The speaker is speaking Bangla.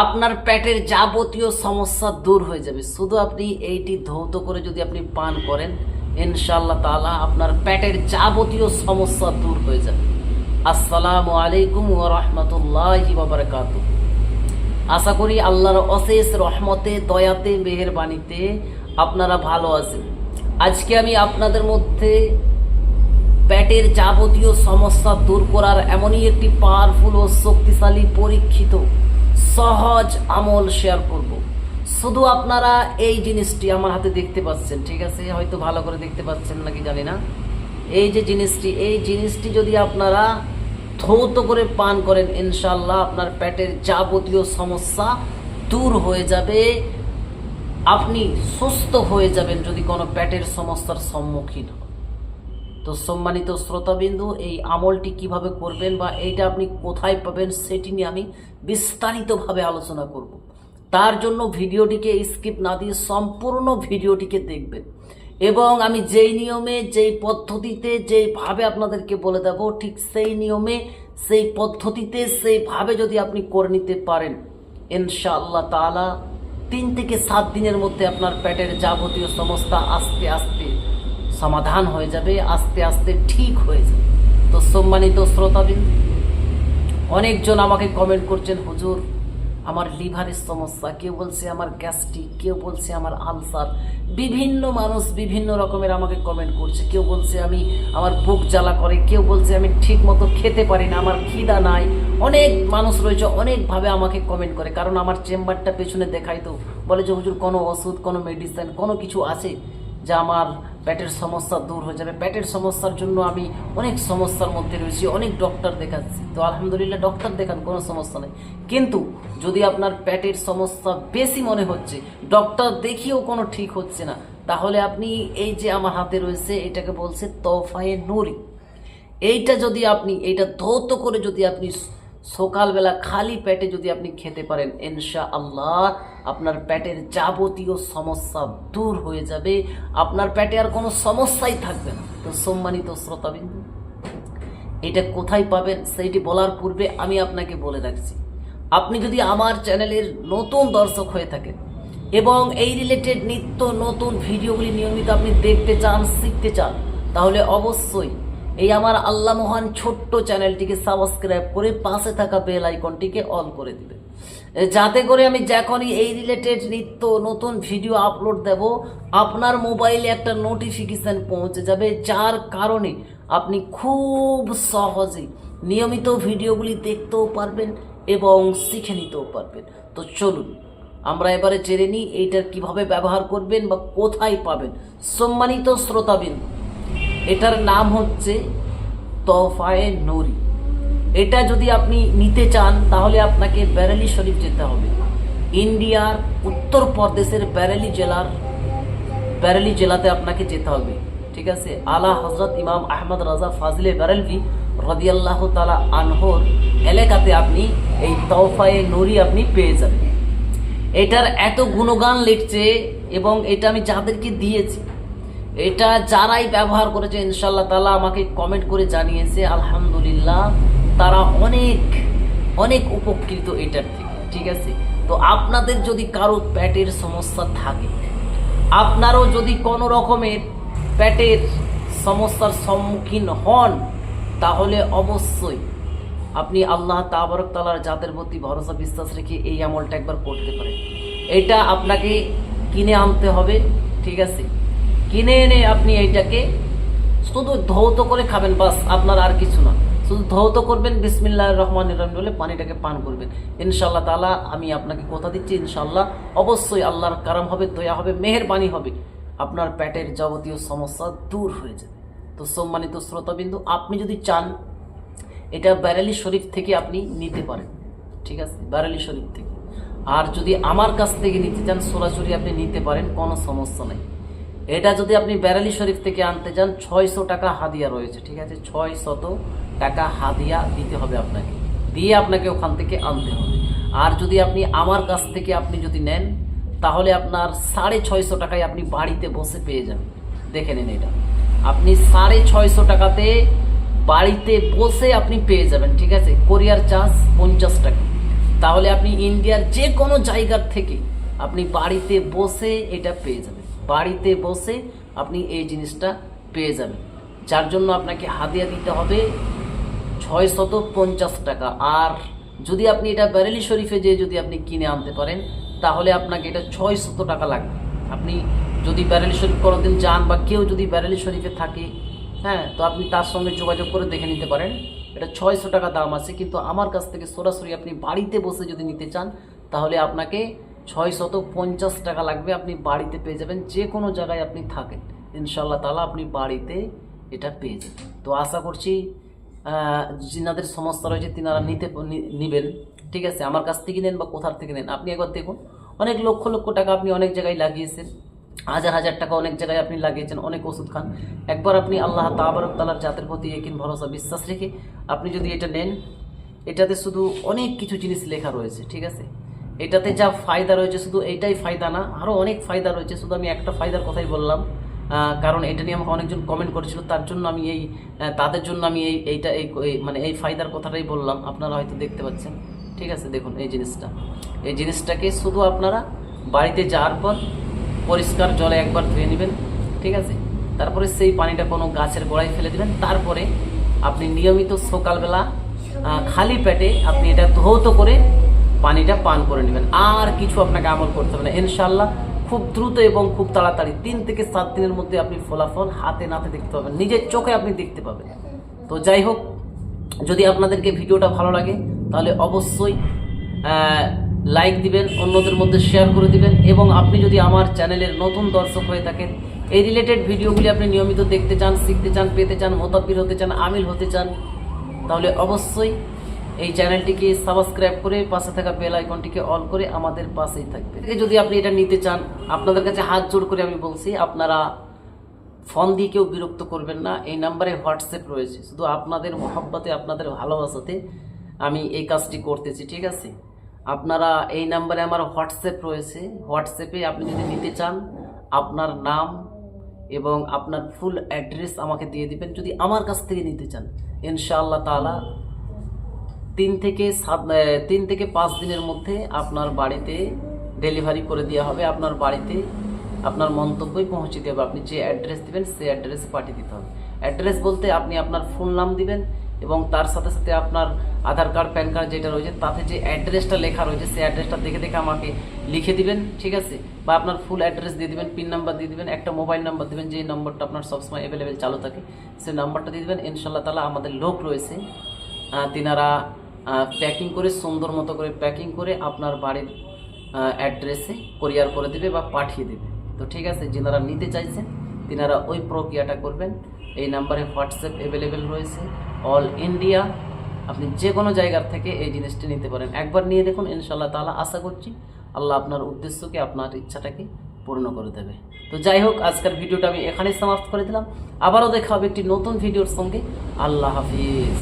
আপনার পেটের যাবতীয় সমস্যা দূর হয়ে যাবে। শুধু আপনি এইটি ধৌত করে যদি আপনি পান করেন, ইনশাআল্লাহ তাআলা আপনার পেটের যাবতীয় সমস্যা দূর হয়ে যাবে। আসসালামু আলাইকুম ও রাহমাতুল্লাহি ওয়া বারাকাতুহু। আশা করি আল্লাহর অশেষ রহমতে, দয়াতে, মেহেরবানিতে আপনারা ভালো আছেন। আজকে আমি আপনাদের মধ্যে পেটের যাবতীয় সমস্যা দূর করার এমনই একটি পাওয়ারফুল ও শক্তিশালী পরীক্ষিত সহজ আমল শেয়ার করব। শুধু আপনারা এই জিনিসটি আমার হাতে দেখতে পাচ্ছেন, ঠিক আছে? হয়তো ভালো করে দেখতে পাচ্ছেন নাকি জানি না। এই যে জিনিসটি, এই জিনিসটি যদি আপনারা ধৌত করে পান করেন ইনশাল্লাহ আপনার পেটের যাবতীয় সমস্যা দূর হয়ে যাবে। আপনি সুস্থ হয়ে যাবেন যদি কোনো পেটের সমস্যার সম্মুখীন হন। তো সম্মানিত শ্রোতাবিন্দু, এই আমলটি কীভাবে করবেন বা এইটা আপনি কোথায় পাবেন সেটি নিয়ে আমি বিস্তারিতভাবে আলোচনা করব। তার জন্য ভিডিওটিকে স্কিপ না দিয়ে সম্পূর্ণ ভিডিওটিকে দেখবেন। এবং আমি যেই নিয়মে, যেই পদ্ধতিতে, যেইভাবে আপনাদেরকে বলে দেব, ঠিক সেই নিয়মে, সেই পদ্ধতিতে, সেইভাবে যদি আপনি করে নিতে পারেন, ইনশাআল্লাহ তাআলা তিন থেকে সাত দিনের মধ্যে আপনার পেটের যাবতীয় সমস্যা আস্তে আস্তে সমাধান হয়ে যাবে, আস্তে আস্তে ঠিক হয়ে যাবে। তো সম্মানিত শ্রোতাবিন্দু অনেকজন আমাকে কমেন্ট করছেন, হুজুর, আমার লিভারের সমস্যা, কেউ বলছে আমার গ্যাস্ট্রিক, কেউ বলছে আমার আলসার। বিভিন্ন মানুষ বিভিন্ন রকমের আমাকে কমেন্ট করছে, কেউ বলছে আমি আমার বুক জ্বালা করে, কেউ বলছে আমি ঠিক মতো খেতে পারি না, আমার খিদা নাই। অনেক মানুষ রয়েছে, অনেকভাবে আমাকে কমেন্ট করে, কারণ আমার চেম্বারটা পেছনে দেখাই তো। বলে যে, হুজুর, কোনো ওষুধ, কোনো মেডিসিন কোনো কিছু আছে? যা আমার পেটের সমস্যা দূর হয়ে যাবে। পেটের সমস্যার জন্য আমি অনেক সমস্যার মধ্যে রয়েছি, অনেক ডক্টর দেখাচ্ছি। তো আলহামদুলিল্লাহ ডক্টর দেখান, কোনো সমস্যা নেই। কিন্তু যদি আপনার পেটের সমস্যা বেশি মনে হচ্ছে ডক্টর দেখিয়েও কোনো ঠিক হচ্ছে না, তাহলে আপনি এই যে আমার হাতে রয়েছে, এটাকে বলছে তোফায়ে নুরি। এইটা যদি আপনি, এইটা ধৌত করে যদি আপনি সকালবেলা খালি পেটে যদি আপনি খেতে পারেন ইনশা আল্লাহ আপনার পেটের যাবতীয় সমস্যা দূর হয়ে যাবে। আপনার পেটে আর কোনো সমস্যাই থাকবে না। তো সম্মানিত শ্রোতাবিন্দু, এটা কোথায় পাবেন সেইটি বলার পূর্বে আমি আপনাকে বলে রাখছি। আপনি যদি আমার চ্যানেলের নতুন দর্শক হয়ে থাকেন এবং এই রিলেটেড নিত্য নতুন ভিডিওগুলি নিয়মিত আপনি দেখতে চান, শিখতে চান, তাহলে অবশ্যই এই আমার আল্লাহ মহান ছোট্ট চ্যানেলটিকে সাবস্ক্রাইব করে পাশে থাকা বেল আইকনটিকে অল করে দিবেন যাতে করে আমি যখনই এই রিলেটেড নিত্য নতুন ভিডিও আপলোড দেব, আপনার মোবাইলে একটা নোটিফিকেশান পৌঁছে যাবে, যার কারণে আপনি খুব সহজে নিয়মিত ভিডিওগুলি দেখতেও পারবেন এবং শিখে নিতেও পারবেন। তো চলুন, আমরা এবারে জেনে নিই এইটার কীভাবে ব্যবহার করবেন বা কোথায় পাবেন। সম্মানিত শ্রোতাবিন্দু এটার নাম হচ্ছে তোফায়ে নরি। এটা যদি আপনি নিতে চান, তাহলে আপনাকে ব্যারেলি শরীফ যেতে হবে। ইন্ডিয়ার উত্তর প্রদেশের ব্যারেলি জেলার ব্যারেলি জেলাতে আপনাকে যেতে হবে। ঠিক আছে? আলা হজরত ইমাম আহমদ রাজা ফাজলে ব্যারেলভি রদিয়াল্লাহ তালা আনহর এলাকাতে আপনি এই তৌফায়ে নুরি আপনি পেয়ে যাবেন। এটার এত গুণগান লিখছে এবং এটা আমি যাদেরকে দিয়েছি এটা যারাই ব্যবহার করেছে ইনশাল্লাহ তালা আমাকে কমেন্ট করে জানিয়েছে, আলহামদুলিল্লাহ তারা অনেক অনেক উপকৃত এটার থেকে, ঠিক আছে? তো আপনাদের যদি কারও প্যাটের সমস্যা থাকে, আপনারও যদি কোনো রকমের প্যাটের সমস্যার সম্মুখীন হন, তাহলে অবশ্যই আপনি আল্লাহ তাবারক তালার জাতের প্রতি ভরসা বিশ্বাস রেখে এই আমলটা একবার করতে পারেন। এটা আপনাকে কিনে আনতে হবে, ঠিক আছে? কিনে এনে আপনি এইটাকে শুধু ধৌত করে খাবেন, বাস আপনার আর কিছু না। শুধু ধৌত করবেন বিসমিল্লাহ রহমান রহিম বলে পানিটাকে পান করবেন। ইনশাল্লাহ তালা আমি আপনাকে কথা দিচ্ছি ইনশাল্লাহ অবশ্যই আল্লাহর কারাম হবে, দয়া হবে, মেহেরবানি হবে। আপনার পেটের যাবতীয় সমস্যা দূর হয়ে যাবে। তো সম্মানিত শ্রোতাবিন্দু, আপনি যদি চান, এটা ব্যারেলি শরীফ থেকে আপনি নিতে পারেন। ঠিক আছে? ব্যারেলি শরীফ থেকে। আর যদি আমার কাছ থেকে নিতে চান সরাসরি আপনি নিতে পারেন, কোনো সমস্যা নেই। এটা যদি আপনি ব্যারালি শরীফ থেকে আনতে চান ছয়শো টাকা হাদিয়া রয়েছে, ঠিক আছে? ছয় শত টাকা হাদিয়া দিতে হবে আপনাকে। দিয়ে আপনাকে ওখান থেকে আনতে হবে। আর যদি আপনি আমার কাছ থেকে আপনি যদি নেন, তাহলে আপনার সাড়ে ছয়শো টাকায় আপনি বাড়িতে বসে পেয়ে যাবেন। দেখে নিন এটা। আপনি সাড়ে ছয়শো টাকাতে বাড়িতে বসে আপনি পেয়ে যাবেন, ঠিক আছে? কোরিয়ার চার্জ পঞ্চাশ টাকা। তাহলে আপনি ইন্ডিয়ার যে কোনো জায়গার থেকে আপনি বাড়িতে বসে এটা পেয়ে যাবেন। বাড়িতে বসে আপনি এই জিনিসটা পেয়ে যাবেন। যার জন্য আপনাকে হাদিয়া দিতে হবে ছয় শত পঞ্চাশ টাকা। আর যদি আপনি এটা ব্যারেলি শরীফে যে যদি আপনি কিনে আনতে পারেন, তাহলে আপনাকে এটা ছয় শত টাকা লাগবে। আপনি যদি ব্যারেলি শরীফ কোনোদিন যান বা কেউ যদি ব্যারেলি শরীফে থাকে হ্যাঁ তো আপনি তার সঙ্গে যোগাযোগ করে দেখে নিতে পারেন। এটা ছয়শো টাকা দাম আছে, কিন্তু আমার কাছ থেকে সরাসরি আপনি বাড়িতে বসে যদি নিতে চান, তাহলে আপনাকে ছয় শত পঞ্চাশ টাকা লাগবে, আপনি বাড়িতে পেয়ে যাবেন, যে কোনো জায়গায় আপনি থাকেন। ইনশাল্লাহ তালা আপনি বাড়িতে এটা পেয়ে যাবেন। তো আশা করছি যিনাদের সমস্যা রয়েছে তিনারা নিতে নিবেন। ঠিক আছে, আমার কাছ থেকে নেন বা কোথার থেকে নেন, আপনি একবার দেখুন। অনেক লক্ষ লক্ষ টাকা আপনি অনেক জায়গায় লাগিয়েছেন। হাজার হাজার টাকা অনেক জায়গায় আপনি লাগিয়েছেন, অনেক ওষুধ খান। একবার আপনি আল্লাহ তাবারক তালার জাতের প্রতি একিন ভরসা, বিশ্বাস রেখে আপনি যদি এটা নেন, এটাতে শুধু অনেক কিছু জিনিস লেখা রয়েছে, ঠিক আছে? এটাতে যা ফায়দা রয়েছে, শুধু এইটাই ফায়দা না আরও অনেক ফায়দা রয়েছে। শুধু আমি একটা ফায়দার কথাই বললাম কারণ এটা নিয়ে আমাকে অনেকজন কমেন্ট করেছিল, তার জন্য আমি এই তাদের জন্য আমি এই, এইটা, এই মানে এই ফায়দার কথাটাই বললাম। আপনারা হয়তো দেখতে পাচ্ছেন। ঠিক আছে, দেখুন এই জিনিসটা। এই জিনিসটাকে শুধু আপনারা বাড়িতে যাওয়ার পর পরিষ্কার জলে একবার ধুয়ে নেবেন, ঠিক আছে? তারপরে সেই পানিটা কোনো গাছের গোড়ায় ফেলে দেবেন। তারপরে আপনি নিয়মিত সকালবেলা খালি পেটে আপনি এটা ধৌত করে পানিটা পান করে নেবেন। আর কিছু আপনাকে আমল করতে হবে না। ইনশাল্লাহ খুব দ্রুত এবং খুব তাড়াতাড়ি তিন থেকে সাত দিনের মধ্যে আপনি ফলাফল হাতে নাতে দেখতে পাবেন। নিজের চোখে আপনি দেখতে পাবেন। তো যাই হোক, যদি আপনাদেরকে ভিডিওটা ভালো লাগে, তাহলে অবশ্যই লাইক দিবেন, অন্যদের মধ্যে শেয়ার করে দিবেন এবং আপনি যদি আমার চ্যানেলের নতুন দর্শক হয়ে থাকেন, এই রিলেটেড ভিডিওগুলি আপনি নিয়মিত দেখতে চান, শিখতে চান, পেতে চান, মোতাব্বির হতে চান, আমিল হতে চান, তাহলে অবশ্যই এই চ্যানেলটিকে সাবস্ক্রাইব করে পাশে থাকা বেল আইকনটিকে অল করে আমাদের পাশেই থাকবে। যদি আপনি এটা নিতে চান, আপনাদের কাছে হাত জোড় করে আমি বলছি, আপনারা ফোন দিয়ে কেউ বিরক্ত করবেন না। এই নাম্বারে হোয়াটসঅ্যাপ রয়েছে। শুধু আপনাদের মহাব্বতে, আপনাদের ভালোবাসাতে আমি এই কাজটি করতেছি, ঠিক আছে? আপনারা এই নাম্বারে আমার হোয়াটসঅ্যাপ রয়েছে। হোয়াটসঅ্যাপে আপনি যদি নিতে চান, আপনার নাম এবং আপনার ফুল অ্যাড্রেস আমাকে দিয়ে দিবেন। যদি আমার কাছ থেকে নিতে চান, ইনশাআল্লাহ তাআলা তিন থেকে সাত তিন থেকে পাঁচ দিনের মধ্যে আপনার বাড়িতে ডেলিভারি করে দেওয়া হবে। আপনার বাড়িতে আপনার মন্তব্যই পৌঁছে দেবে আপনি যে অ্যাড্রেস দিবেন, সেই অ্যাড্রেসে পাঠিয়ে দিতে হবে। অ্যাড্রেস বলতে আপনি আপনার ফুল নাম দিবেন এবং তার সাথে সাথে আপনার আধার কার্ড, প্যান কার্ড যেটা রয়েছে, তাতে যে অ্যাড্রেসটা লেখা রয়েছে, সেই অ্যাড্রেসটা দেখে দেখে আমাকে লিখে দিবেন, ঠিক আছে? বা আপনার ফুল অ্যাড্রেস দিয়ে দিবেন, পিন নাম্বার দিয়ে দিবেন, একটা মোবাইল নাম্বার দিবেন যে নম্বরটা আপনার সবসময় অ্যাভেলেবেল চালু থাকে, সেই নাম্বারটা দিয়ে দিবেন। ইনশাল্লাহ তালা আমাদের লোক রয়েছে তিনারা প্যাকিং করে, সুন্দর মতো করে প্যাকিং করে আপনার বাড়ির অ্যাড্রেসে কোরিয়ার করে দেবে বা পাঠিয়ে দেবে। তো ঠিক আছে, যিনারা নিতে চাইছেন, তিনারা ওই প্রক্রিয়াটা করবেন। এই নাম্বারে হোয়াটসঅ্যাপ অ্যাভেলেবেল রয়েছে। অল ইন্ডিয়া আপনি যে কোনো জায়গার থেকে এই জিনিসটি নিতে পারেন। একবার নিয়ে দেখুন ইনশাল্লাহ তাআলা আশা করছি আল্লাহ আপনার উদ্দেশ্যকে, আপনার ইচ্ছাটাকে পূর্ণ করে দেবে। তো যাই হোক, আজকের ভিডিওটা আমি এখানেই সমাপ্ত করে দিলাম। আবারও দেখা হবে একটি নতুন ভিডিওর সঙ্গে। আল্লাহ হাফিজ।